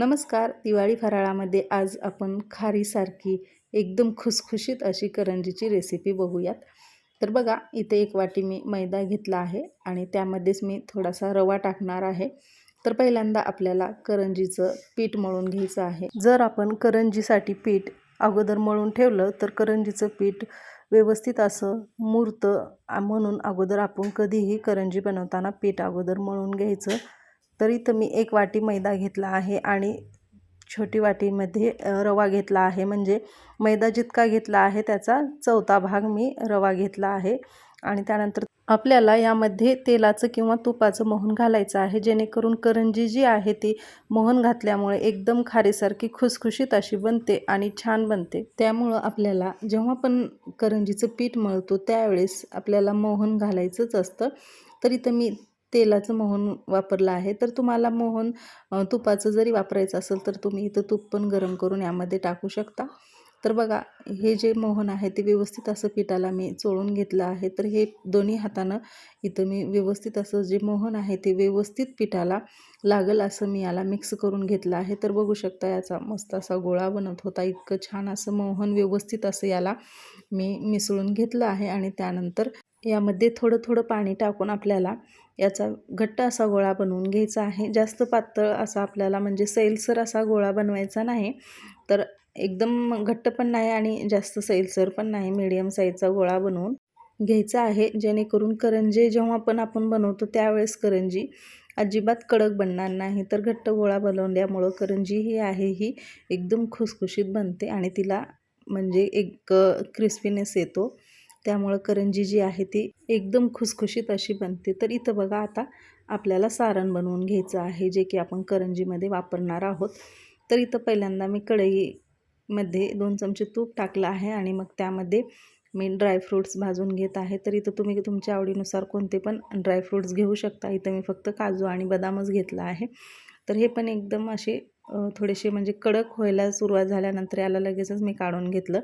नमस्कार दिवाळी फराळामध्ये आज आपण खारीसारखी एकदम खुसखुशीत अशी करंजीची रेसिपी बघूयात. तर बघा इथे एक वाटी मी मैदा घेतला आहे आणि त्यामध्येच मी थोडासा रवा टाकणार आहे. तर पहिल्यांदा आपल्याला करंजीचं पीठ मळून घ्यायचं आहे. जर आपण करंजीसाठी पीठ अगोदर मळून ठेवलं तर करंजीचं पीठ व्यवस्थित असं मूर्त म्हणून अगोदर आपण कधीही करंजी बनवताना पीठ अगोदर मळून घ्यायचं. तर इथं मी एक वाटी मैदा घेतला आहे आणि छोटी वाटीमध्ये रवा घेतला आहे. म्हणजे मैदा जितका घेतला आहे त्याचा चौथा भाग मी रवा घेतला आहे. आणि त्यानंतर आपल्याला यामध्ये तेलाचं किंवा तुपाचं मोहन घालायचं आहे. जेणेकरून करंजी जी आहे ती मोहन घातल्यामुळे एकदम खारीसारखी खुसखुशीत अशी बनते आणि छान बनते. त्यामुळं आपल्याला जेव्हा पण करंजीचं पीठ मळतो त्यावेळेस आपल्याला मोहन घालायचंच असतं. तर इथं मी तेलाचं मोहन वापरलं आहे. तर तुम्हाला मोहन तुपाचं जरी वापरायचं असेल तर तुम्ही इथं तूप पण गरम करून यामध्ये टाकू शकता. तर बघा हे जे मोहन आहे ते व्यवस्थित असं पिठाला मी चोळून घेतलं आहे. तर हे दोन्ही हातानं इथं मी व्यवस्थित असं जे मोहन आहे ते व्यवस्थित पिठाला लागल असं मी याला मिक्स करून घेतलं आहे. तर बघू शकता याचा मस्त असा गोळा बनत होता. इतकं छान असं मोहन व्यवस्थित असं याला मी मिसळून घेतलं आहे. आणि त्यानंतर यामध्ये थोडं थोडं पाणी टाकून आपल्याला याचा घट्ट असा गोळा बनवून घ्यायचा आहे. जास्त पातळ असा आपल्याला म्हणजे सैलसर असा गोळा बनवायचा नाही. तर एकदम घट्ट पण नाही आणि जास्त सैलसर पण नाही मीडियम साईजचा गोळा बनवून घ्यायचा आहे. जेणेकरून करंजे जेव्हा पण आपण बनवतो त्यावेळेस करंजी अजिबात कडक बनणार नाही. तर घट्ट गोळा बनवल्यामुळं करंजी ही आहे ही एकदम खुसखुशीत बनते आणि तिला म्हणजे एक क्रिस्पीनेस येतो. त्यामुळं करंजी जी आहे ती एकदम खुसखुशीत अशी बनते. तर इथं बघा आता आपल्याला सारण बनवून घ्यायचं आहे जे की आपण करंजीमध्ये वापरणार आहोत. तर इथं पहिल्यांदा मी कढईमध्ये दोन चमचे तूप टाकलं आहे आणि मग त्यामध्ये मी ड्रायफ्रूट्स भाजून घेत आहे. तर इथं तुम्ही तुमच्या आवडीनुसार कोणते पण ड्रायफ्रूट्स घेऊ शकता. इथं मी फक्त काजू आणि बदामच घेतला आहे. तर हे पण एकदम असे थोडेसे म्हणजे कडक व्हायला सुरुवात झाल्यानंतर याला लगेचच मी काढून घेतलं.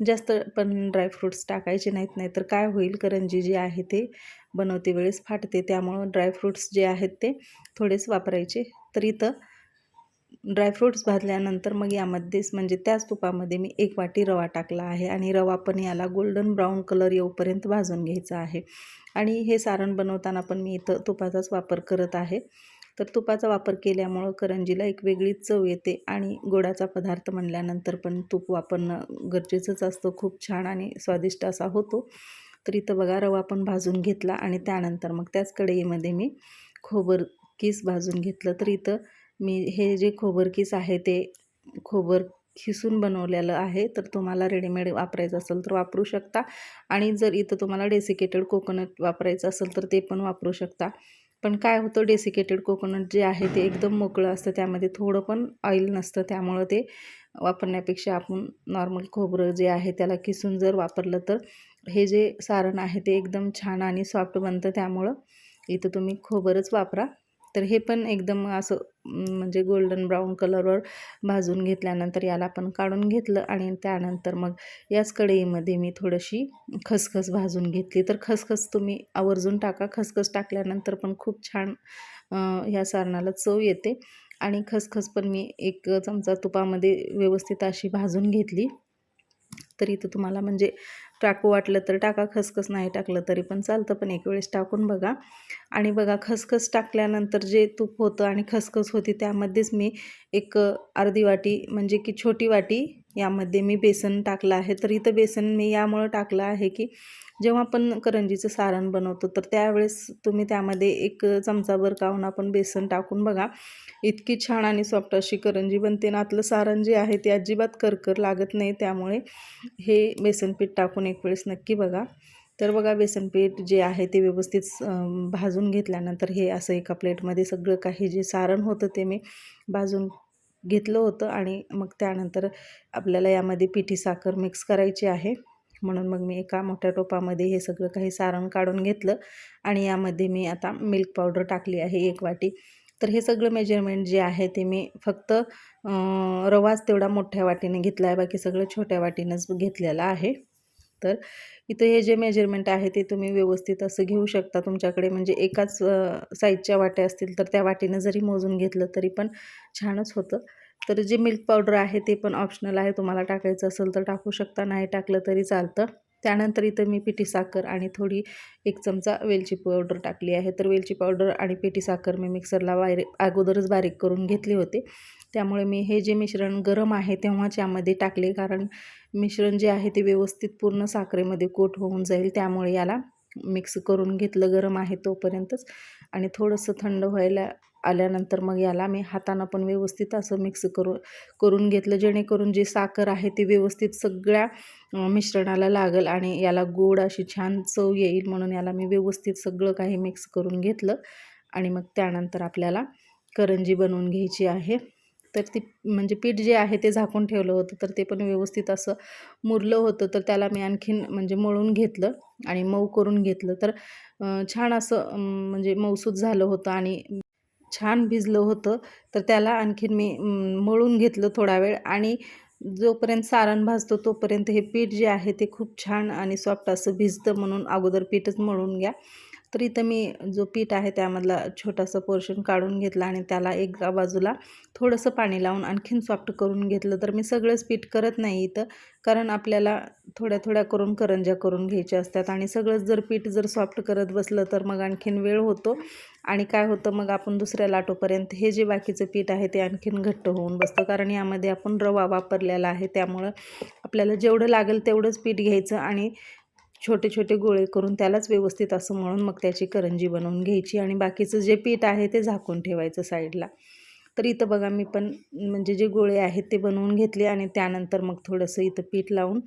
जास्त पण ड्रायफ्रूट्स टाकायचे नाहीत नाही तर काय होईल? करंजी जी आहे ते बनवते वेळेस फाटते त्यामुळं ड्रायफ्रूट्स जे आहेत ते थोडेच वापरायचे. तर इथं ड्रायफ्रूट्स भाजल्यानंतर मग यामध्येच म्हणजे त्याच तुपामध्ये मी एक वाटी रवा टाकला आहे आणि रवा पण याला गोल्डन ब्राऊन कलर येऊपर्यंत भाजून घ्यायचा आहे. आणि हे सारण बनवताना पण मी इथं तुपाचाच वापर करत आहे. तर तुपाचा वापर केल्यामुळं करंजीला एक वेगळीच चव येते आणि गोडाचा पदार्थ म्हणल्यानंतर पण तूप वापरणं गरजेचंच असतं. खूप छान आणि स्वादिष्ट असा होतो. तर इथं बघा रवा पण भाजून घेतला आणि त्यानंतर मग त्याच कढईमध्ये मी खोबर किस भाजून घेतलं. तर इथं मी हे जे खोबर किस आहे ते खोबर खिसून बनवलेलं आहे. तर तुम्हाला रेडीमेड वापरायचं असेल तर वापरू शकता आणि जर इथं तुम्हाला डेसिकेटेड कोकोनट वापरायचं असेल तर ते पण वापरू शकता. पण काय होतं डेसिकेटेड कोकोनट जे आहे ते एकदम मोकळं असतं. त्यामध्ये थोडं पण ऑइल नसतं. त्यामुळं ते वापरण्यापेक्षा आपण नॉर्मल खोबरं जे आहे त्याला किसून जर वापरलं तर हे जे सारण आहे ते एकदम छान आणि सॉफ्ट बनतं. त्यामुळं इथं तुम्ही खोबरच वापरा. तर हे पण एकदम असं म्हणजे गोल्डन ब्राऊन कलरवर भाजून घेतल्यानंतर याला आपण काढून घेतलं आणि त्यानंतर मग याच कढईमध्ये मी थोडीशी खसखस भाजून घेतली. तर खसखस तुम्ही आवर्जून टाका. खसखस टाकल्यानंतर पण खूप छान ह्या सारणाला चव येते. आणि खसखस पण मी एक चमचा तुपामध्ये व्यवस्थित अशी भाजून घेतली. तर इथं तुम्हाला म्हणजे टाकू वाटलं तर टाका खसखस नाही टाकलं तरी पण चालतं पण एक वेळेस टाकून बघा. आणि बघा खसखस टाकल्यानंतर जे तूप होतं आणि खसखस होती त्यामध्येच मी एक अर्धी वाटी म्हणजे की छोटी वाटी यामध्ये मी बेसन टाकलं आहे. तर इथं बेसन मी यामुळं टाकलं आहे की जेव्हा आपण करंजीचं सारण बनवतो तर त्यावेळेस तुम्ही त्यामध्ये एक चमचाभर काहून आपण बेसन टाकून बघा. इतकी छान आणि सॉफ्ट अशी करंजी बनते ना आतलं सारण जे आहे ते अजिबात करकर लागत नाही. त्यामुळे हे बेसन पीठ टाकून एक वेळेस नक्की बघा. तर बघा बेसन पीठ जे आहे ते व्यवस्थित भाजून घेतल्यानंतर हे असं एका प्लेटमध्ये सगळं काही जे सारण होतं ते मी भाजून घेतलं होतं आणि मग त्यानंतर आपल्याला यामध्ये पिठी साखर मिक्स करायची आहे. म्हणून मग मी एका मोठ्या टोपामध्ये हे सगळं काही सारण काढून घेतलं आणि यामध्ये मी आता मिल्क पावडर टाकली आहे एक वाटी. तर हे सगळं मेजरमेंट जे आहे ते मी फक्त रवाच तेवढा मोठ्या वाटीने घेतला आहे. बाकी सगळं छोट्या वाटीनंच घेतलेलं आहे. तर इथं हे जे मेजरमेंट आहे ते तुम्ही व्यवस्थित असं घेऊ शकता. तुमच्याकडे म्हणजे एकाच साईजच्या वाट्या असतील तर त्या वाटीनं जरी मोजून घेतलं तरी पण छानच होतं. तर जे मिल्क पावडर आहे ते पण ऑप्शनल आहे. तुम्हाला टाकायचं असेल तर टाकू शकता नाही टाकलं तरी चालतं. त्यानंतर इथं मी पिठी साखर आणि थोडी एक चमचा वेलची पावडर टाकली आहे. तर वेलची पावडर आणि पिठी साखर मी मिक्सरला बारीक अगोदरच बारीक करून घेतली होती. त्यामुळे मी हे जे मिश्रण गरम आहे तेव्हाच यामध्ये टाकले. कारण मिश्रण जे आहे ते व्यवस्थित पूर्ण साखरेमध्ये कोट होऊन जाईल. त्यामुळे याला मिक्स करून घेतलं गरम आहे तोपर्यंतच. आणि थोडंसं थंड व्हायला आल्यानंतर मग याला मी हातानं पण व्यवस्थित असं मिक्स करू करून घेतलं. जेणेकरून जी साखर आहे ती व्यवस्थित सगळ्या मिश्रणाला लागेल आणि याला गोड अशी छान चव येईल म्हणून याला मी व्यवस्थित सगळं काही मिक्स करून घेतलं. आणि मग त्यानंतर आपल्याला करंजी बनवून घ्यायची आहे. तर ती म्हणजे पीठ जे आहे ते झाकून ठेवलं होतं तर ते पण व्यवस्थित असं मुरलं होतं तर त्याला मी आणखीन म्हणजे मळून घेतलं आणि मऊ करून घेतलं. तर छान असं म्हणजे मऊसूत झालं होतं आणि छान भिजलं होतं. तर त्याला आणखीन मी मळून घेतलं थोडा वेळ आणि जोपर्यंत सारण भाजतो तोपर्यंत हे पीठ जे आहे ते खूप छान आणि सॉफ्ट असं भिजतं म्हणून अगोदर पीठच मळून घ्या. तर इथं मी जो पीठ आहे त्यामधला छोटासा पोर्शन काढून घेतला आणि त्याला एका बाजूला थोडंसं पाणी लावून आणखीन सॉफ्ट करून घेतलं. तर मी सगळंच पीठ करत नाही इथं कारण आपल्याला थोड्या थोड्या करून करंज्या करून घ्यायच्या असतात. आणि सगळंच जर पीठ जर सॉफ्ट करत बसलं तर मग आणखीन वेळ होतो. आणि काय होतं मग आपण दुसऱ्या लाटोपर्यंत हे जे बाकीचं पीठ आहे ते आणखीन घट्ट होऊन बसतं. कारण यामध्ये आपण रवा वापरलेला आहे त्यामुळं आपल्याला जेवढं लागेल तेवढंच पीठ घ्यायचं आणि छोटे छोटे गोळे करून त्यालाच व्यवस्थित असं म्हणून मग त्याची करंजी बनवून घ्यायची आणि बाकीचं जे पीठ आहे ते झाकून ठेवायचं साईडला. तर इथं बघा मी पण म्हणजे जे गोळे आहेत ते बनवून घेतले आणि त्यानंतर मग थोडंसं इथं पीठ लावून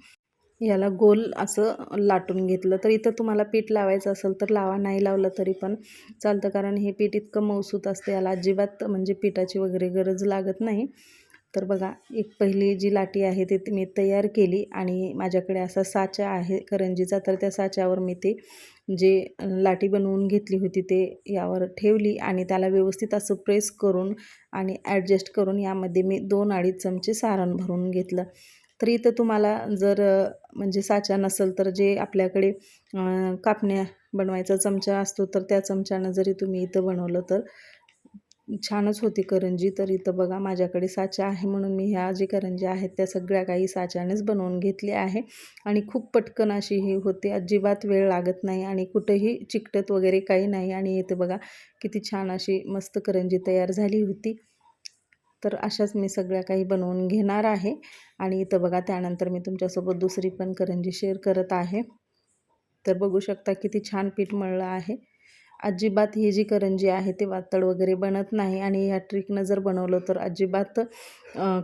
याला गोल असं लाटून घेतलं. तर इथं तुम्हाला पीठ लावायचं असेल तर लावा नाही लावलं तरी पण चालतं. कारण हे पीठ इतकं मौसूत असतं याला अजिबात म्हणजे पिठाची वगैरे गरज लागत नाही. तर बघा एक पहिली जी लाटी आहे ती मी तयार केली आणि माझ्याकडे असा साचा आहे करंजीचा तर त्या साच्यावर मी ते जे लाटी बनवून घेतली होती ते यावर ठेवली आणि त्याला व्यवस्थित असं प्रेस करून आणि ॲडजस्ट करून यामध्ये मी दोन अडीच चमचे सारण भरून घेतलं. तर इथं तुम्हाला जर म्हणजे साचा नसेल तर जे आपल्याकडे कापण्या बनवायचा चमचा असतो तर त्या चमच्यानं जरी तुम्ही इथं बनवलं तर छानच होती करंजी. तर इथं बघा माझ्याकडे साचा आहे म्हणून मी ह्या जे करंजी आहेत त्या सगळ्या काही साच्यानेच बनवून घेतली आहे. आणि खूप पटकन अशी ही होते. अजिबात वेळ लागत नाही आणि कुठंही चिकटत वगैरे काही नाही. आणि इथं बघा किती छान अशी मस्त करंजी तयार झाली होती. तर अशाच मी सगळ्या काही बनवून घेणार आहे. आणि इथं बघा त्यानंतर मी तुमच्यासोबत दुसरी पण करंजी शेअर करत आहे. तर बघू शकता किती छान पीठ मळलं आहे. अजिबात ही जी करंजी आहे ते वातड वगैरे बनत नाही आणि ह्या ट्रिकनं जर बनवलं तर अजिबात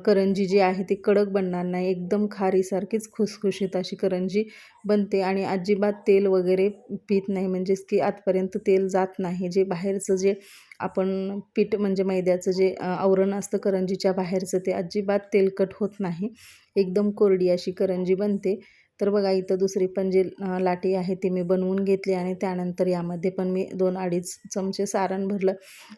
करंजी जी आहे ती कडक बनणार नाही. एकदम खारीसारखीच खुसखुशीत अशी करंजी बनते आणि अजिबात तेल वगैरे पित नाही. म्हणजेच की आतपर्यंत तेल जात नाही. जे बाहेरचं जे आपण पीठ म्हणजे मैद्याचं जे आवरण असतं करंजीच्या बाहेरचं ते अजिबात तेलकट होत नाही. एकदम कोरडी अशी करंजी बनते. तर बघा इथं दुसरी पण जी लाटी आहे ती मी बनवून घेतली आणि त्यानंतर यामध्ये पण मी दोन अडीच चमचे सारण भरलं.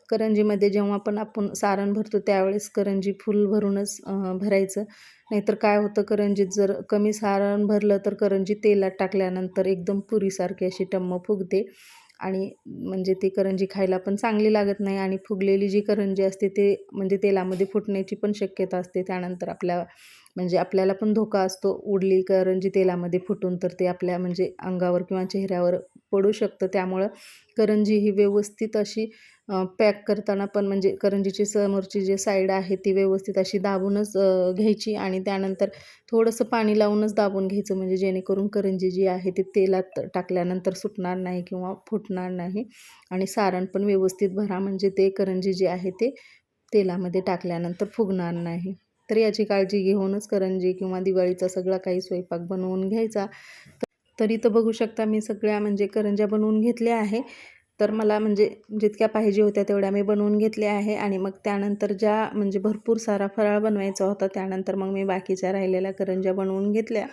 करंजीमध्ये जेव्हा पण आपण सारण भरतो त्यावेळेस करंजी फुल भरूनच भरायचं. नाहीतर काय होतं करंजीत जर कमी सारण भरलं तर करंजी तेलात टाकल्यानंतर एकदम पुरीसारखी अशी टम्म फुगते आणि म्हणजे ती करंजी खायला पण चांगली लागत नाही आणि फुगलेली जी करंजी असते ते म्हणजे तेलामध्ये फुटण्याची पण शक्यता असते. त्यानंतर आपल्या म्हणजे आपल्याला पण धोका असतो उडली करंजी तेलामध्ये फुटून तर ते आपल्या म्हणजे अंगावर किंवा चेहऱ्यावर पडू शकतं. त्यामुळं करंजी ही व्यवस्थित अशी पॅक करताना पण म्हणजे करंजीची समोरची जी साईड आहे ती व्यवस्थित अशी दाबूनच घ्यायची आणि त्यानंतर थोडंसं पाणी लावूनच दाबून घ्यायचं. म्हणजे जेणेकरून करंजी जी आहे ती तेलात टाकल्यानंतर सुटणार नाही किंवा फुटणार नाही आणि सारण पण व्यवस्थित भरा. म्हणजे ते करंजी जी आहे ते तेलामध्ये टाकल्यानंतर फुगणार नाही. तर याची काळजी घेऊनच करंजी किंवा दिवाळीचा सगळा काही स्वयंपाक बनवून घ्यायचा. तरी तर बघू शकता मी सगळ्या म्हणजे करंज्या बनवून घेतल्या आहे. तर मला म्हणजे जितक्या पाहिजे होत्या तेवढ्या मी बनवून घेतल्या आहे आणि मग त्यानंतर ज्या म्हणजे भरपूर सारा फराळ बनवायचा होता त्यानंतर मग मी बाकीच्या राहिलेल्या करंज्या बनवून घेतल्या.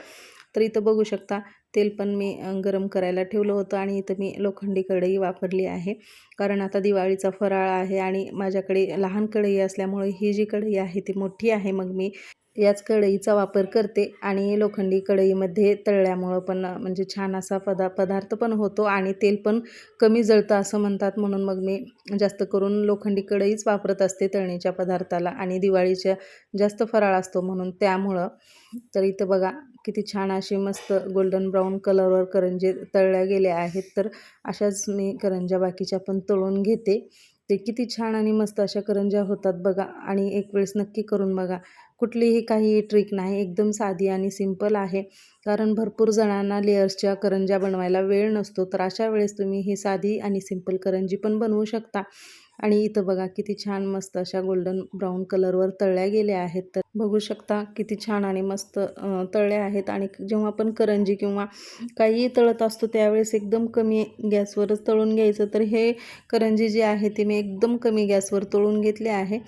तर इथं बघू शकता तेल पण मी गरम करायला ठेवलं होतं आणि इथं मी लोखंडी कढई वापरली आहे. कारण आता दिवाळीचा फराळ आहे आणि माझ्याकडे लहान कढई असल्यामुळे ही जी कढई आहे ती मोठी आहे मग मी याच कढईचा वापर करते आणि लोखंडी कढईमध्ये तळल्यामुळं पण म्हणजे छान असा पदा पदार्थ पण होतो आणि तेल पण कमी जळतं असं म्हणतात. म्हणून मग मी जास्त करून लोखंडी कढईच वापरत असते तळणीच्या पदार्थाला आणि दिवाळीच्या जास्त फराळ असतो म्हणून त्यामुळं. तर इथं बघा किती छान असे मस्त गोल्डन ब्राऊन कलरवर करंजे तळल्या गेल्या आहेत. तर अशाच मी करंज्या बाकीच्या पण तळून घेते. ते किती छान आणि मस्त अशा करंज्या होतात बघा. आणि एक वेळेस नक्की करून बघा. कुठलीही काही ट्रिक नाही. एकदम साधी आणि सिंपल आहे. कारण भरपूर जणांना लेअर्सच्या करंज्या बनवायला वेळ नसतो. तर अशा वेळेस तुम्ही ही साधी आणि सिंपल करंजी पण बनवू शकता. आणि इथं बघा किती छान मस्त अशा गोल्डन ब्राऊन कलरवर तळल्या गेल्या आहेत. तर बघू शकता किती छान आणि मस्त तळल्या आहेत. आणि जेव्हा आपण करंजी किंवा काहीही तळत असतो त्यावेळेस एकदम कमी गॅसवरच तळून घ्यायचं. तर हे करंजी जी आहे ती मी एकदम कमी गॅसवर तळून घेतली आहे.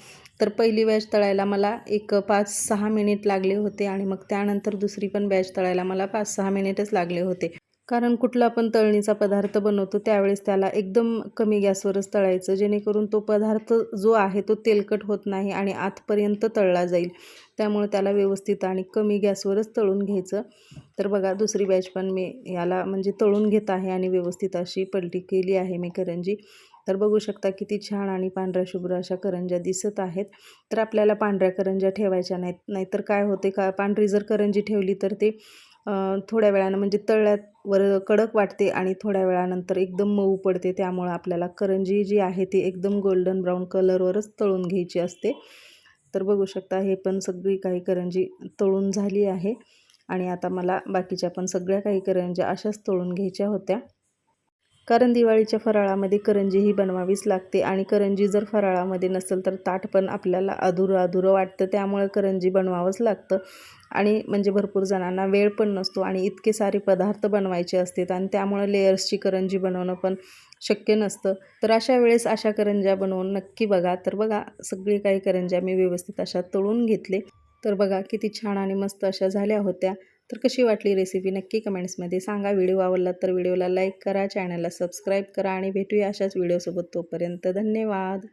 तर पहिली बॅच तळायला मला एक पाच सहा मिनिट लागले होते आणि मग त्यानंतर दुसरी पण बॅच तळायला मला पाच सहा मिनिटच लागले होते. कारण कुठला पण तळणीचा पदार्थ बनवतो त्यावेळेस त्याला एकदम कमी गॅसवरच तळायचं. जेणेकरून तो पदार्थ जो आहे तो तेलकट होत नाही आणि आतपर्यंत तळला जाईल. त्यामुळे त्याला व्यवस्थित आणि कमी गॅसवरच तळून घ्यायचं. तर बघा दुसरी बॅच पण मी याला म्हणजे तळून घेत आहे आणि व्यवस्थित अशी पलटी केली आहे मी करंजी. तर बघू शकता किती छान आणि पांढऱ्या शुभ्र अशा करंज्या दिसत आहेत. तर आपल्याला पांढऱ्या करंज्या ठेवायच्या नाहीत. नाहीतर काय होते का पांढरी जर करंजी ठेवली तर ते थोड्या वेळानं म्हणजे तळ्यावर कडक वाटते आणि थोड्या वेळानंतर एकदम मऊ पडते. त्यामुळं आपल्याला करंजी जी आहे ती एकदम गोल्डन ब्राऊन कलरवरच तळून घ्यायची असते. तर बघू शकता हे पण सगळी काही करंजी तळून झाली आहे. आणि आता मला बाकीच्या पण सगळ्या काही करंज्या अशाच तळून घ्यायच्या होत्या. कारण दिवाळीच्या फराळामध्ये करंजी ही बनवावीच लागते आणि करंजी जर फराळामध्ये नसेल तर ताट पण आपल्याला अधुरं अधुरं वाटतं. त्यामुळे करंजी बनवावंच लागतं. आणि म्हणजे भरपूर जणांना वेळ पण नसतो आणि इतके सारे पदार्थ बनवायचे असतात आणि त्यामुळे लेयर्सची करंजी बनवणं पण शक्य नसतं. तर अशा वेळेस अशा करंज्या बनवून नक्की बघा. तर बघा सगळी काही करंज्या मी व्यवस्थित अशा तळून घेतले. तर बघा किती छान आणि मस्त अशा झाल्या होत्या. तर कशी वाटली रेसिपी नक्की कमेंट्समध्ये सांगा. व्हिडिओ आवडला तर व्हिडिओला लाईक करा. चॅनलला सबस्क्राईब करा आणि भेटूया अशाच व्हिडिओसोबत तोपर्यंत धन्यवाद.